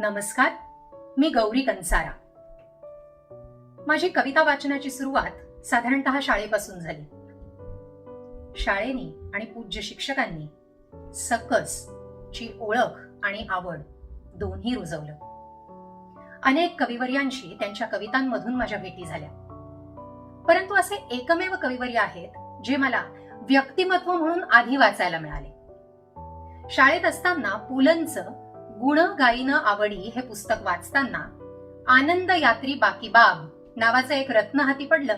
नमस्कार मी गौरी कंसारा माझी कविता वाचनाची सुरुवात साधारणतः शाळेपासून झाली. शाळेने आणि पूज्य शिक्षकांनी सकस ची ओळख आणि आवड दोन्ही रुजवलं. अनेक कविवर्यांशी त्यांच्या कवितांमधून माझ्या भेटी झाल्या. परंतु असे एकमेव कविवर्य आहेत जे मला व्यक्तिमत्व म्हणून आधी वाचायला मिळाले. शाळेत असताना पुलंचं गुण गायीनं आवडी हे पुस्तक वाचताना आनंद यात्री बाकी बाब नावाचं एक रत्न हाती पडलं.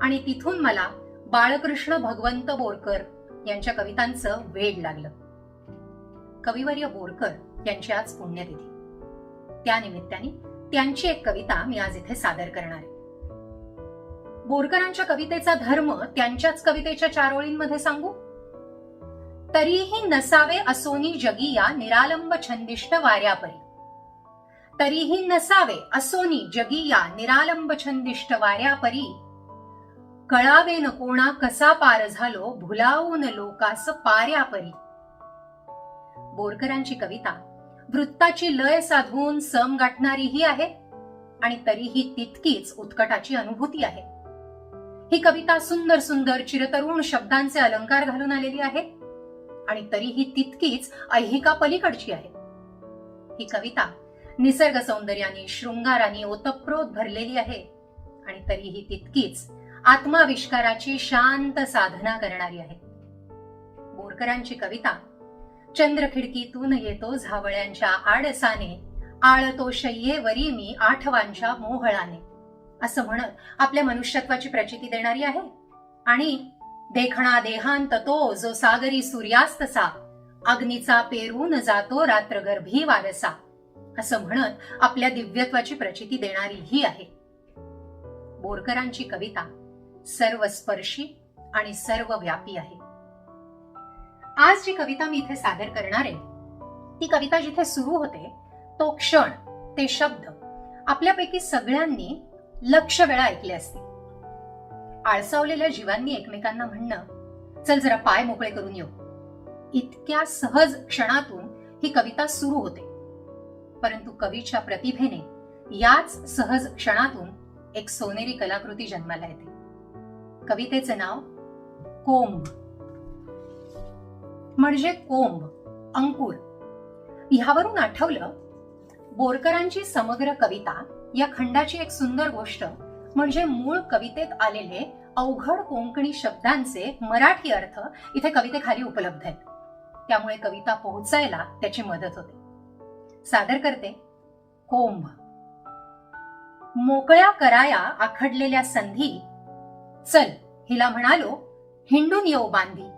आणि तिथून मला बाळकृष्ण भगवंत बोरकर यांच्या कवितांचं वेड लागलं. कविवर्य बोरकर यांची आज पुण्यतिथी. त्या निमित्ताने त्यांची एक कविता मी आज इथे सादर करणार आहे. बोरकरांच्या कवितेचा धर्म त्यांच्याच कवितेच्या चार ओळींमध्ये सांगू? तरीही नसावे असोनी जगिया निरालंब छंदिष्ट वाऱ्यापरी. तरीही नसावे असोनी जगिया निरालंब छंदिष्ट वाऱ्यापरी. कळावे न कोणा कसा पार झालो भुलावून लोकास पाऱ्यापरी. बोरकरांची कविता वृत्ताची लय साधवून सम गाठणारीही आहे आणि तरीही तितकीच उत्कटाची अनुभूती आहे. ही कविता सुंदर सुंदर चिरतरुण शब्दांचे अलंकार घालून आलेली आहे. आणि तरीही तितकीच ऐहिका पलीकडची आहे. ही कविता निसर्ग सौंदर्याने शृंगाराने ओतप्रोत भरलेली आहे आणि तरीही तितकीच आत्माविष्काराची शांत साधना करणारी आहे. बोरकरांची कविता चंद्र खिडकीतून येतो झावळ्यांच्या आडसाने आळतो शय्येवरी मी आठवांच्या मोहळाने. असं म्हणत आपल्या मनुष्यत्वाची प्रचिती देणारी आहे. आणि देखणा देहांत तो जो सागरी सूर्यास्तसा. अग्नीचा पेरून जातो रात्रगर्भी वारसा. असं म्हणत आपल्या दिव्यत्वाची प्रचिती देणारी ही आहे. बोरकरांची कविता सर्वस्पर्शी आणि सर्वव्यापी आहे. आज जी कविता मी इथे सादर करणार आहे ती कविता जिथे सुरू होते तो क्षण ते शब्द आपल्यापैकी सगळ्यांनी लक्ष वेळा ऐकले असतील. आळसावलेल्या जीवांनी एकमेकांना म्हणणं चल जरा पाय मोकळे करून येऊ. इतक्या सहज क्षणातून ही कविता सुरू होते. परंतु कवीच्या प्रतिभेने याच सहज क्षणातून एक सोनेरी कलाकृती जन्माला येते. कवितेचं नाव कोंब. म्हणजे कोंब अंकुर. ह्यावरून आठवलं बोरकरांची समग्र कविता या खंडाची एक सुंदर गोष्ट म्हणजे मूळ कवितेत आलेले अवघड कोंकणी शब्दांचे मराठी अर्थ इथे कवितेखाली उपलब्ध आहेत. त्यामुळे कविता पोहोचायला त्याची मदत होते. सादर करते. कोंभ मोकळ्या कराया आखडलेल्या संधी. चल हिला म्हणालो हिंडून येऊ बांधी.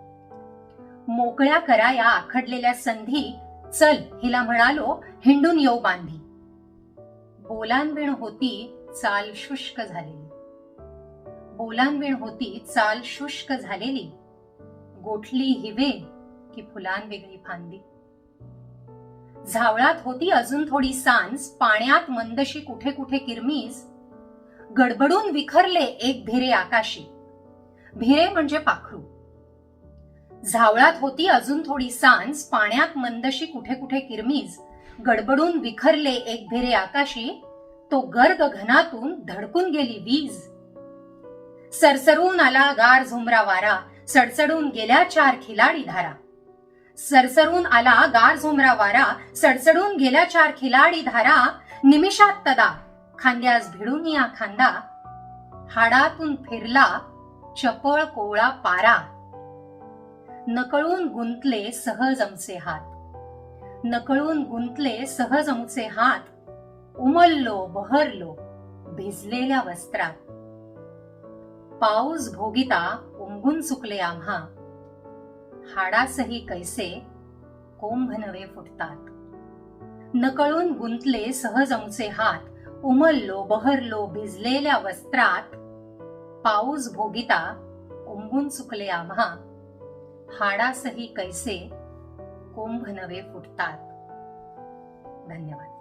मोकळ्या कराया आखडलेल्या संधी. चल हिला म्हणालो हिंडून येऊ बांधी. बोलांविण होती चाल शुष्क झालेली. बोलांविण होती चाल शुष्क झालेली. गोठली हिवे की फुलांवेगळी फांदी. झावळात होती अजून थोडी सांज पाण्यात मंदशी कुठे कुठे किरमीज. गडबडून विखरले एक भिरे आकाशी. भिरे म्हणजे पाखरू. झावळात होती अजून थोडी सांज पाण्यात मंदशी कुठे कुठे किरमीज. गडबडून विखरले एक भिरे आकाशी तो गर्ग घनातून धडकून गेली वीज. सरसरून आला गार झुमरा वारा सडसडून गेल्या चार खिलाडी धारा. सरसरून आला गार झुमरा वारा सडसडून गेल्या चार खिलाडी धारा. निमिषात तदा खांद्यास भिडून या खांदा. हाडातून फिरला चपळ कोवळा पारा. नकळून गुंतले सहज आमचे हात. नकळून गुंतले सहज आमचे हात. उमललो बहरलो भिजलेल्या वस्त्रात. पाऊस भोगिता उमगून चुकले आम्हा. हाडासही कैसे कोंभ नवे फुटतात. नकळून गुंतले सहज आमचे हात. उमललो बहरलो भिजलेल्या वस्त्रात. पाऊस भोगिता उमगून चुकले आम्हा. हाडासही कैसे कोंभ नवे फुटतात. धन्यवाद.